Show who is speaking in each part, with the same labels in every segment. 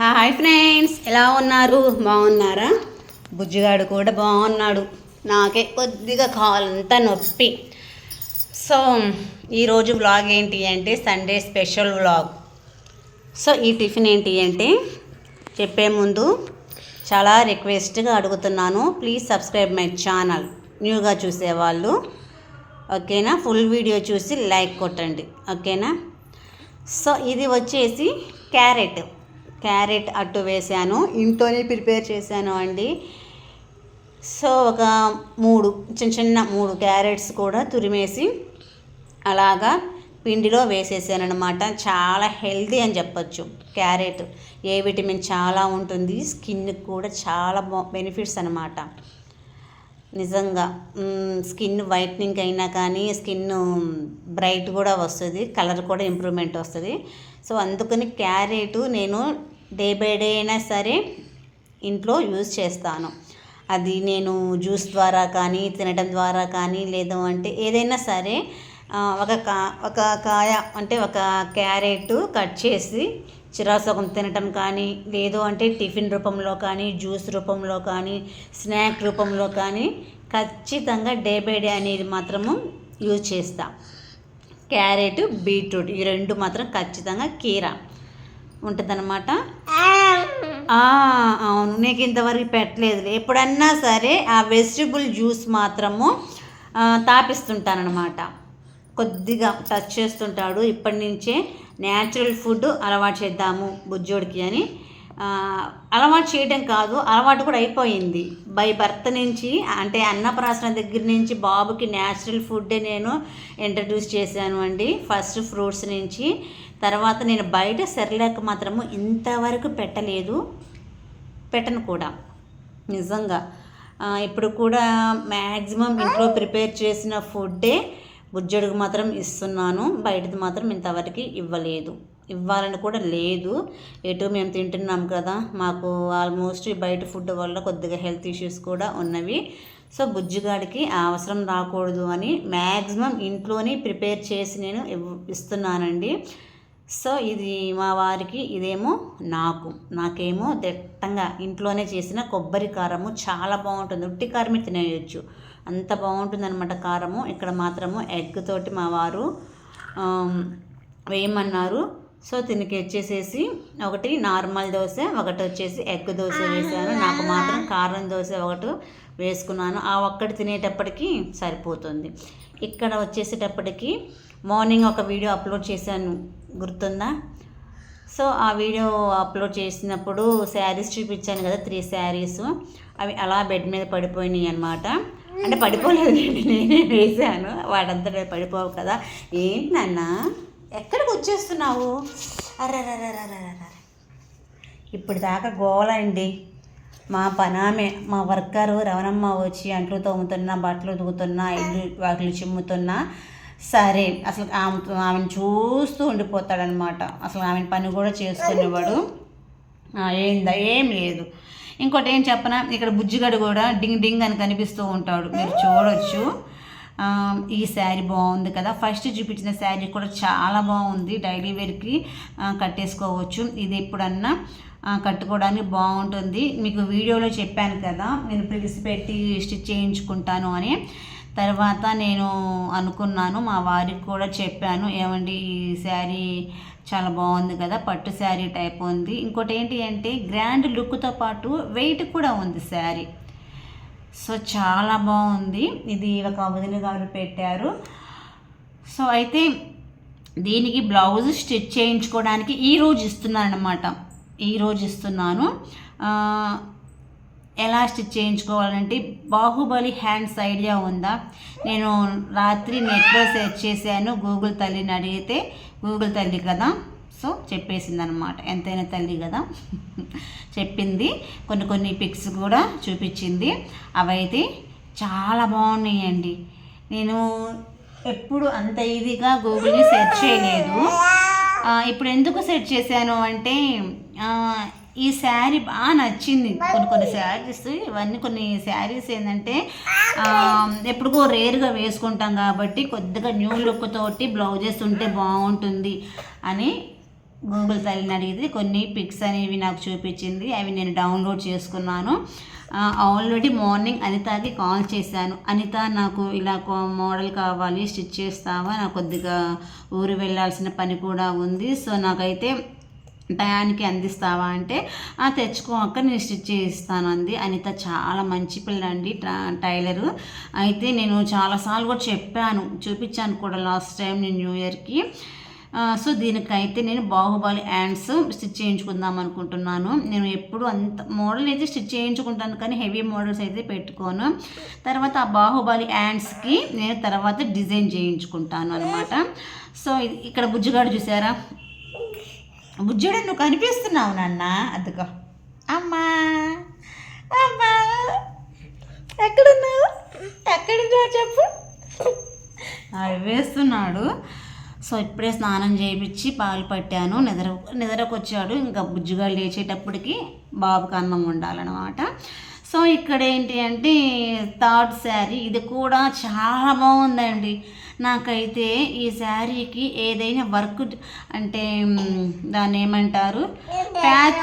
Speaker 1: Hi friends ఎలా ఉన్నారు? బాగున్నారా? బుజ్జిగాడు కూడా బాగున్నాడు. నాకే కొద్దిగా కాలంతా నొప్పి. సో ఈరోజు వ్లాగ్ ఏంటి అంటే సండే స్పెషల్ వ్లాగ్ సో ఈ టిఫిన్ ఏంటి అంటే చెప్పే ముందు చాలా రిక్వెస్ట్గా అడుగుతున్నాను. ప్లీజ్ సబ్స్క్రైబ్ మై ఛానల్ న్యూగా చూసేవాళ్ళు ఓకేనా? ఫుల్ వీడియో చూసి లైక్ కొట్టండి. ఓకేనా? సో ఇది వచ్చేసి క్యారెట్. క్యారెట్ అట్టు వేసాను ఇంట్లోనే ప్రిపేర్ చేశాను అండి. సో ఒక మూడు చిన్న చిన్న మూడు క్యారెట్స్ కూడా తురిమేసి అలాగా పిండిలో వేసేసాను అనమాట చాలా హెల్తీ అని చెప్పొచ్చు క్యారెట్. ఏ విటమిన్ చాలా ఉంటుంది. స్కిన్కి కూడా చాలా బెనిఫిట్స్ అనమాట నిజంగా స్కిన్ వైట్నింగ్ అయినా కానీ స్కిన్ బ్రైట్ కూడా వస్తుంది. కలర్ కూడా ఇంప్రూవ్మెంట్ వస్తుంది. సో అందుకని క్యారెట్ నేను డే బై డే అయినా సరే ఇంట్లో యూజ్ చేస్తాను. అది నేను జ్యూస్ ద్వారా కానీ తినడం ద్వారా కానీ లేదు అంటే ఏదైనా సరే ఒక కా ఒక కాయ అంటే ఒక క్యారెట్ కట్ చేసి చిరాసగం తినటం కానీ లేదు అంటే టిఫిన్ రూపంలో కానీ జ్యూస్ రూపంలో కానీ స్నాక్ రూపంలో కానీ ఖచ్చితంగా డే బై డే అనేది మాత్రము యూజ్ చేస్తా. క్యారెట్ బీట్రూట్ ఈ రెండు మాత్రం ఖచ్చితంగా కీరా. ఉంటుందన్నమాట. అవును. నీకు ఇంతవరకు పెట్టలేదు ఎప్పుడన్నా సరే ఆ వెజిటబుల్ జ్యూస్ మాత్రము ఆ, తాపిస్తుంటానన్నమాట. కొద్దిగా టచ్ చేస్తుంటాడు. ఇప్పటి నుంచే న్యాచురల్ ఫుడ్ అలవాటు చేద్దాము బుజ్జోడికి అని. అలవాటు చేయడం కాదు అలవాటు కూడా అయిపోయింది. బై బర్త్ నుంచి అంటే అన్నప్రాసన దగ్గర నుంచి బాబుకి న్యాచురల్ ఫుడ్డే నేను ఇంట్రడ్యూస్ చేశాను అండి. ఫస్ట్ ఫ్రూట్స్ నుంచి తర్వాత నేను బయట సెర్లాక్ మాత్రము ఇంతవరకు పెట్టలేదు. పెట్టను కూడా. నిజంగా. ఇప్పుడు కూడా మ్యాక్సిమం ఇంట్లో ప్రిపేర్ చేసిన ఫుడ్డే బుజ్జడుగు మాత్రం ఇస్తున్నాను. బయటది మాత్రం ఇంతవరకు ఇవ్వలేదు. ఇవ్వాలని కూడా లేదు. ఎటు మేము తింటున్నాం కదా. మాకు ఆల్మోస్ట్ ఈ బయట ఫుడ్ వల్ల కొద్దిగా హెల్త్ ఇష్యూస్ కూడా ఉన్నవి. సో బుజ్జిగాడికి అవసరం రాకూడదు అని మ్యాక్సిమం ఇంట్లోనే ప్రిపేర్ చేసి నేను ఇవ్- ఇస్తున్నానండి. సో ఇది మా వారికి ఇదేమో నాకు. నాకేమో దట్టంగా ఇంట్లోనే చేసిన కొబ్బరి కారము చాలా బాగుంటుంది. ఉట్టి కారమే తినేయచ్చు. అంత బాగుంటుందన్నమాట కారము. ఇక్కడ మాత్రము ఎగ్ తోటి మా వారు వేయమన్నారు. సో దీనికి వచ్చేసేసి ఒకటి నార్మల్ దోశ ఒకటి వచ్చేసి ఎగ్ దోశ వేసాను నాకు మాత్రం కారం దోశ ఒకటి వేసుకున్నాను. ఆ ఒక్కటి తినేటప్పటికి సరిపోతుంది. ఇక్కడ వచ్చేసేటప్పటికి మార్నింగ్ ఒక వీడియో అప్లోడ్ చేశాను. గుర్తుందా? సో ఆ వీడియో అప్లోడ్ చేసినప్పుడు శారీస్ చూపించాను కదా త్రీ శారీస్. అవి అలా బెడ్ మీద పడిపోయినాయి అనమాట అంటే పడిపోలేదు నేనే వేసాను వాడంతటా పడిపోవు కదా. ఏంటి నాన్న? ఎక్కడికి వచ్చేస్తున్నావు? అర్రర్రర్రర్రర్రర్ర. ఇప్పుడు దాకా గోల అండి మా పనామే. మా వర్కరు రవణమ్మ వచ్చి అంట్లు తోముతున్నా బట్టలు ఉతుకుతున్నా ఇల్లు వాకిలు చిమ్ముతున్నా సరే. అసలు ఆమె ఆమెను చూస్తూ ఉండిపోతాడనమాట అసలు ఆమె పని కూడా చేసుకునేవాడు. ఏందా? ఏం లేదు. ఇంకోటి ఏం చెప్పనా? ఇక్కడ బుజ్జిగడు కూడా డింగ్ డింగ్ అని కనిపిస్తూ ఉంటాడు. మీరు చూడొచ్చు. ఈ శారీ బాగుంది కదా. ఫస్ట్ చూపించిన శారీ కూడా చాలా బాగుంది. డైలీ వేర్కి కట్టేసుకోవచ్చు. ఇది ఎప్పుడన్నా కట్టుకోవడానికి బాగుంటుంది. మీకు వీడియోలో చెప్పాను కదా నేను ప్రిల్స్ పెట్టి స్టిచ్ చేయించుకుంటాను అని. తర్వాత నేను అనుకున్నాను మా వారికి కూడా చెప్పాను ఏమండి ఈ శారీ చాలా బాగుంది కదా పట్టు శారీ టైప్ ఉంది. ఇంకోటి ఏంటి అంటే గ్రాండ్ లుక్తో పాటు వెయిట్ కూడా ఉంది శారీ. సో చాలా బాగుంది. ఇది ఒక వదిన గారు పెట్టారు. సో అయితే దీనికి బ్లౌజ్ స్టిచ్ చేయించుకోవడానికి ఈ రోజు ఇస్తున్నాను. ఇస్తున్నాను ఎలా స్టిచ్ చేయించుకోవాలంటే బాహుబలి హ్యాండ్స్ ఐడియా ఉందా? నేను రాత్రి నెట్లో సెర్చ్ చేశాను. గూగుల్ తల్లిని అడిగితే గూగుల్ తల్లి కదా? సో చెప్పేసింది అనమాట ఎంతైనా తల్లి కదా? చెప్పింది. కొన్ని కొన్ని పిక్స్ కూడా చూపించింది. అవైతే చాలా బాగున్నాయండి. నేను ఎప్పుడు అంత ఈజీగా గూగుల్ని సెర్చ్ చేయలేదు. ఇప్పుడు ఎందుకు సెర్చ్ చేశాను అంటే ఈ శారీ బాగా నచ్చింది. కొన్ని కొన్ని శారీస్ ఇవన్నీ కొన్ని శారీస్ ఏంటంటే ఎప్పుడుకో రేర్గా వేసుకుంటాం కాబట్టి కొద్దిగా న్యూ లుక్ తోటి బ్లౌజెస్ ఉంటే బాగుంటుంది అని గూగుల్ తల్లిని అడిగితే కొన్ని పిక్స్ అనేవి నాకు చూపించింది. అవి నేను డౌన్లోడ్ చేసుకున్నాను. ఆల్రెడీ మార్నింగ్ అనితకి కాల్ చేశాను. అనిత నాకు ఇలా మోడల్ కావాలి స్టిచ్ చేస్తావా? నాకు కొద్దిగా ఊరు వెళ్ళాల్సిన పని కూడా ఉంది. సో నాకైతే టయానికి అందిస్తావా అంటే "ఆ, తెచ్చుకో అక్క నేను స్టిచ్ చేయిస్తాను అంది. అనిత చాలా మంచి పిల్ల అండి టైలరు. అయితే నేను చాలాసార్లు కూడా చెప్పాను చూపించాను కూడా లాస్ట్ టైం నేను న్యూ ఇయర్కి. సో దీనికైతే నేను బాహుబలి హ్యాండ్స్ స్టిచ్ చేయించుకుందాం అనుకుంటున్నాను. నేను ఎప్పుడు అంత మోడల్ అయితే స్టిచ్ చేయించుకుంటాను కానీ హెవీ మోడల్స్ అయితే పెట్టుకోను. తర్వాత ఆ బాహుబలి హ్యాండ్స్కి నేను తర్వాత డిజైన్ చేయించుకుంటాను అనమాట సో ఇది ఇక్కడ బుజ్జిగాడు చూసారా? బుజ్జుడు నువ్వు కనిపిస్తున్నావు నాన్న. అదిగో. అమ్మా. అమ్మా. ఎక్కడున్నావు? ఎక్కడున్నావు చెప్పు. అవి వేస్తున్నాడు. సో ఇప్పుడే స్నానం చేయించి పాలు పట్టాను. నిద్ర నిద్రకు వచ్చాడు ఇంకా బుజ్జుగా లేచేటప్పటికి బాబుకి అన్నం ఉండాలన్నమాట సో ఇక్కడ ఏంటి అంటే థర్డ్ శారీ. ఇది కూడా చాలా బాగుందండి. నాకైతే ఈ శారీకి ఏదైనా వర్క్ అంటే దాన్ని ఏమంటారు? ప్యాచ్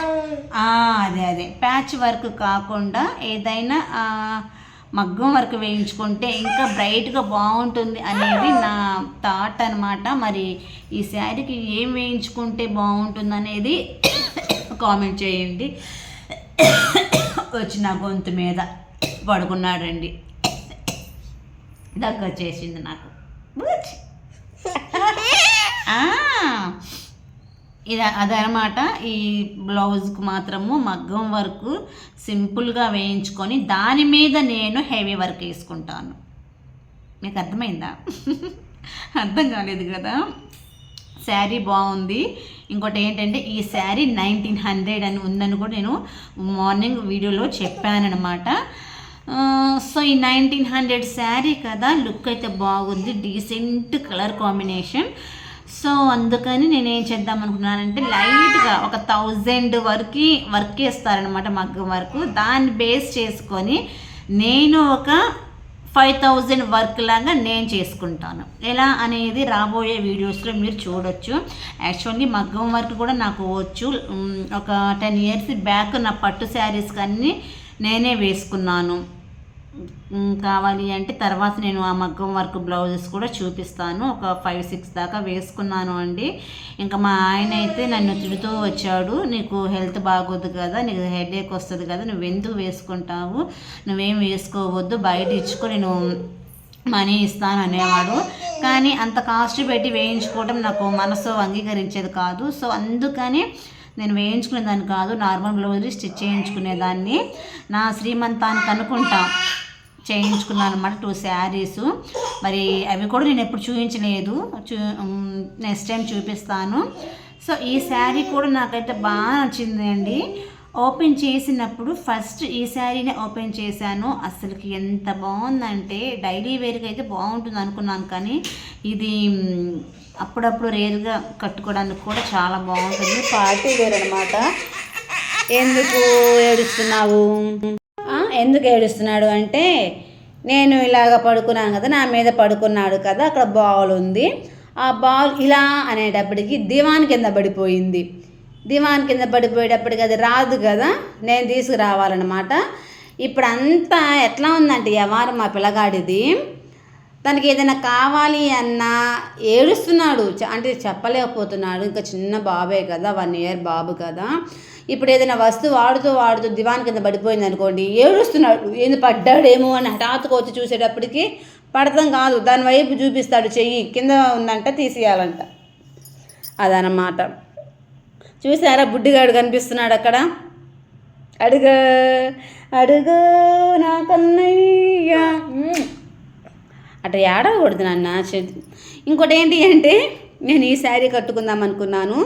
Speaker 1: అదే అదే. ప్యాచ్ వర్క్ కాకుండా ఏదైనా మగ్గం వర్క్ వేయించుకుంటే ఇంకా బ్రైట్గా బాగుంటుంది అనేది నా థాట్ అనమాట మరి ఈ శారీకి ఏం వేయించుకుంటే బాగుంటుంది అనేది కామెంట్ చేయండి. వచ్చి నా గొంతు మీద పడుకున్నాడండి. దగ్గర చేసింది నాకు ఇది అదనమాట. ఈ బ్లౌజ్కి మాత్రము మగ్గం వర్క్ సింపుల్గా వేయించుకొని దాని మీద నేను హెవీ వర్క్ వేసుకుంటాను. మీకు అర్థమైందా? అర్థం కాలేదు కదా? శారీ బాగుంది. ఇంకోటి ఏంటంటే ఈ శారీ నైన్టీన్ హండ్రెడ్ అని ఉందని కూడా నేను మార్నింగ్ వీడియోలో చెప్పానమాట సో ఈ నైన్టీన్ హండ్రెడ్ శారీ కదా లుక్ అయితే బాగుంది. Decent colour combination. సో అందుకని నేను ఏం చేద్దాం అనుకున్నానంటే లైట్గా ఒక థౌజండ్ వరకు వర్క్ చేస్తారనమాట మగ్గం వరకు. దాన్ని బేస్ చేసుకొని నేను ఒక ఫైవ్ థౌజండ్ వర్క్ లాగా నేను చేసుకుంటాను. ఎలా అనేది రాబోయే వీడియోస్లో మీరు చూడొచ్చు. యాక్చువల్లీ మగ్గం వర్క్ కూడా నాకు వచ్చు. ఒక టెన్ ఇయర్స్ బ్యాక్ నా పట్టు శారీస్ అన్నీ నేనే వేసుకున్నాను. కావాలి అంటే తర్వాత నేను ఆ మగ్గం వర్క్ బ్లౌజెస్ కూడా చూపిస్తాను. ఒక ఫైవ్ సిక్స్ దాకా వేసుకున్నాను అండి. ఇంకా మా ఆయన అయితే నన్ను తిడుతూ వచ్చాడు. నీకు హెల్త్ బాగోదు కదా నీకు హెడేక్ వస్తుంది కదా నువ్వు ఎందుకు వేసుకుంటావు? నువ్వేం వేసుకోవద్దు బయట ఇచ్చుకో నేను మనీ ఇస్తాను అనేవాడు. కానీ అంత కాస్ట్ పెట్టి వేయించుకోవడం నాకు మనసు అంగీకరించేది కాదు. సో అందుకని నేను వేయించుకునేదాన్ని కాదు నార్మల్ బ్లౌజ్ స్టిచ్ చేయించుకునేదాన్ని నా శ్రీమంతానికి అనుకుంటా చేయించుకున్నాను అనమాట టూ శారీస్. మరి అవి కూడా నేను ఎప్పుడు చూపించలేదు చూ నెక్స్ట్ టైం చూపిస్తాను. సో ఈ శారీ కూడా నాకైతే బాగా నచ్చింది అండి ఓపెన్ చేసినప్పుడు ఫస్ట్ ఈ శారీనే ఓపెన్ చేశాను. అసలుకి ఎంత బాగుందంటే డైలీ వేర్కి అయితే బాగుంటుంది అనుకున్నాను కానీ ఇది అప్పుడప్పుడు రేర్గా కట్టుకోవడానికి కూడా చాలా బాగుంటుంది. పార్టీ వేర్ అనమాట ఎందుకు ఏడుస్తున్నావు? ఎందుకు ఏడుస్తున్నాడు అంటే నేను ఇలాగ పడుకున్నాను కదా నా మీద పడుకున్నాడు కదా అక్కడ బాల్ ఉంది. ఆ బాల్ ఇలా అనేటప్పటికి దివాన్ కింద పడిపోయింది. దివాన్ కింద పడిపోయేటప్పటికి అది రాదు కదా నేను తీసుకురావాలన్నమాట. ఇప్పుడు అంతా ఎట్లా ఉందంటే ఎవరు మా పిల్లగాడిది తనకి ఏదైనా కావాలి అన్నా ఏడుస్తున్నాడు చ- అంటే చెప్పలేకపోతున్నాడు. ఇంకా చిన్న బాబే కదా వన్ ఇయర్ బాబు కదా. ఇప్పుడు ఏదైనా వస్తువు వాడుతూ వాడుతూ దివాన్ కింద పడిపోయింది అనుకోండి ఏడుస్తున్నాడు. ఏంది పడ్డాడేమో అని హఠాత్తుకు వచ్చి చూసేటప్పటికి పడతాం కాదు దాని వైపు చూపిస్తాడు చెయ్యి కింద ఉందంట తీసేయాలంట. అదనమాట చూసారా బుడ్డిగాడు కనిపిస్తున్నాడు అక్కడ? అడుగు అడుగు నా కన్నయ్య. అట్లా ఏడవకూడదు నాన్న. ఇంకోటి ఏంటి అంటే నేను ఈ శారీ కట్టుకుందాం అనుకున్నాను.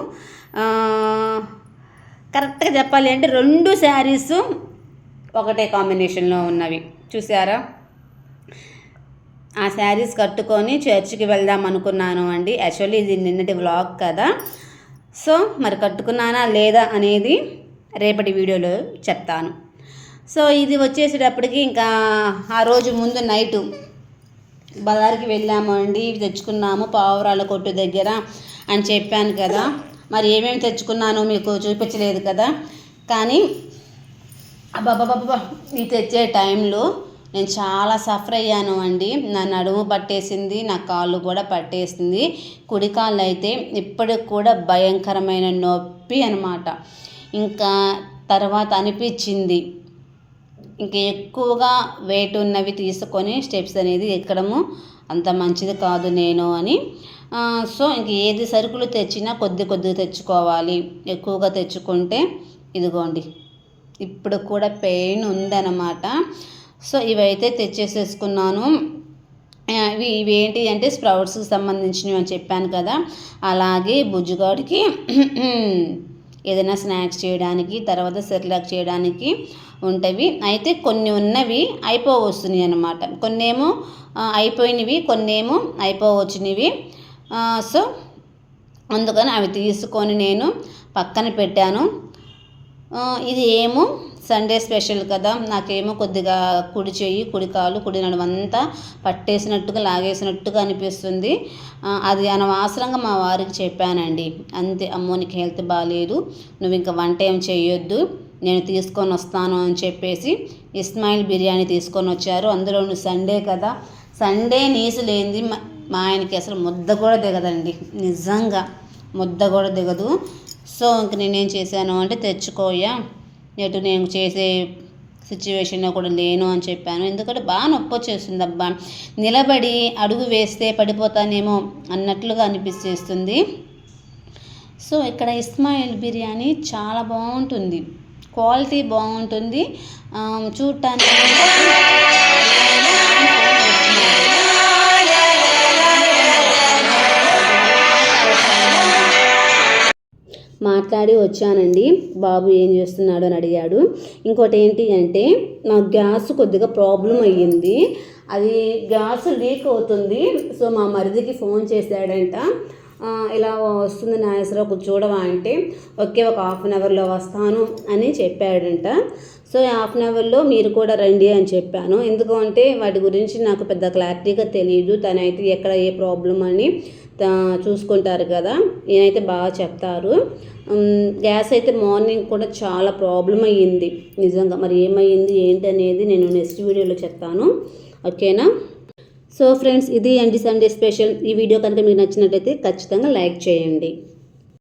Speaker 1: కరెక్ట్గా చెప్పాలి అంటే రెండు శారీస్ ఒకటే కాంబినేషన్లో ఉన్నవి. చూసారా? ఆ శారీస్ కట్టుకొని చర్చికి వెళ్దాం అనుకున్నాను అండి. యాక్చువల్లీ ఇది నిన్నటి వ్లాగ్ కదా. సో మరి కట్టుకున్నానా లేదా అనేది రేపటి వీడియోలో చెప్తాను. సో ఇది వచ్చేసేటప్పటికి ఇంకా ఆ రోజు ముందు నైటు బజార్కి వెళ్ళాము అండి ఇవి తెచ్చుకున్నాము పావురాల కొట్టు దగ్గర అని చెప్పాను కదా. మరి ఏమేమి తెచ్చుకున్నానో మీకు చూపించలేదు కదా. కానీ అబ్బాబాబా ఇది తెచ్చే టైంలో నేను చాలా సఫర్ అయ్యాను అండి. నా నడుము పట్టేసింది నా కాళ్ళు కూడా పట్టేసింది. కుడి కాళ్ళు అయితే ఇప్పటికి కూడా భయంకరమైన నొప్పి అనమాట ఇంకా తర్వాత అనిపించింది. ఇంకా ఎక్కువగా వెయిట్ ఉన్నవి తీసుకొని స్టెప్స్ అనేది ఎక్కడము అంత మంచిది కాదు నేను అని. సో ఇంక ఏది సరుకులు తెచ్చినా కొద్ది కొద్దిగా తెచ్చుకోవాలి. ఎక్కువగా తెచ్చుకుంటే ఇదిగోండి. ఇప్పుడు కూడా పెయిన్ ఉందన్నమాట. సో ఇవైతే తెచ్చేసేసుకున్నాను. ఇవి ఇవి ఏంటి అంటే స్ప్రౌట్స్కి సంబంధించినవి అని చెప్పాను కదా. అలాగే బుజ్జుగాడికి ఏదైనా స్నాక్స్ చేయడానికి తర్వాత సెర్లాక్ చేయడానికి ఉంటవి. అయితే కొన్ని ఉన్నవి అయిపోవస్తున్నాయి అనమాట కొన్ని ఏమో అయిపోయినవి కొన్ని ఏమో అయిపోవచ్చినవి సో అందుకని అవి తీసుకొని నేను పక్కన పెట్టాను. ఇది ఏమో సండే స్పెషల్ కదా నాకేమో కొద్దిగా కుడి చెయ్యి కుడి కాలు కుడి నడుమంతా పట్టేసినట్టుగా లాగేసినట్టుగా అనిపిస్తుంది. అది అనవసరంగా మా వారికి చెప్పానండి. అంతే అమ్మోనికి హెల్త్ బాగాలేదు నువ్వు ఇంకా వంట ఏం చేయొద్దు నేను తీసుకొని వస్తాను అని చెప్పేసి ఇస్మాయిల్ బిర్యానీ తీసుకొని వచ్చారు. అందులో సండే కదా సండే నీసు లేనిది మా ఆయనకి అసలు ముద్ద కూడా దిగదండి. నిజంగా ముద్ద కూడా దిగదు. సో ఇంక నేనేం చేశాను అంటే తెచ్చుకోయా ఎటు నేను చేసే సిచ్యువేషన్లో కూడా లేను అని చెప్పాను. ఎందుకంటే బాగా నొప్పి వచ్చేస్తుంది అబ్బా. నిలబడి అడుగు వేస్తే పడిపోతానేమో అన్నట్లుగా అనిపిస్తుంది సో ఇక్కడ ఇస్మాయిల్ బిర్యానీ చాలా బాగుంటుంది. క్వాలిటీ బాగుంటుంది. చూడటానికి మాట్లాడి వచ్చానండి. బాబు ఏం చేస్తున్నాడు అని అడిగాడు. ఇంకోటి ఏంటి అంటే నా గ్యాస్ కొద్దిగా ప్రాబ్లం అయ్యింది. అది గ్యాస్ లీక్ అవుతుంది. సో మా మరిదికి ఫోన్ చేశాడంట. ఇలా వస్తుంది నాగేశ్వరరావు చూడవా అంటే ఓకే ఒక హాఫ్ అన్ అవర్లో వస్తాను అని చెప్పాడంట. సో హాఫ్ అన్ అవర్లో మీరు కూడా రండి అని చెప్పాను. ఎందుకంటే వాటి గురించి నాకు పెద్ద క్లారిటీగా తెలియదు తనైతే ఎక్కడ ఏ ప్రాబ్లం అని చూసుకుంటారు కదా. నేనైతే బాగా చెప్తారు. గ్యాస్ అయితే మార్నింగ్ కూడా చాలా ప్రాబ్లం అయ్యింది. నిజంగా మరి ఏమైంది ఏంటి అనేది నేను నెక్స్ట్ వీడియోలో చెప్తాను. ఓకేనా? సో ఫ్రెండ్స్ ఇది అండి సండే స్పెషల్. ఈ వీడియో కనుక మీకు నచ్చినట్లయితే ఖచ్చితంగా లైక్ చేయండి.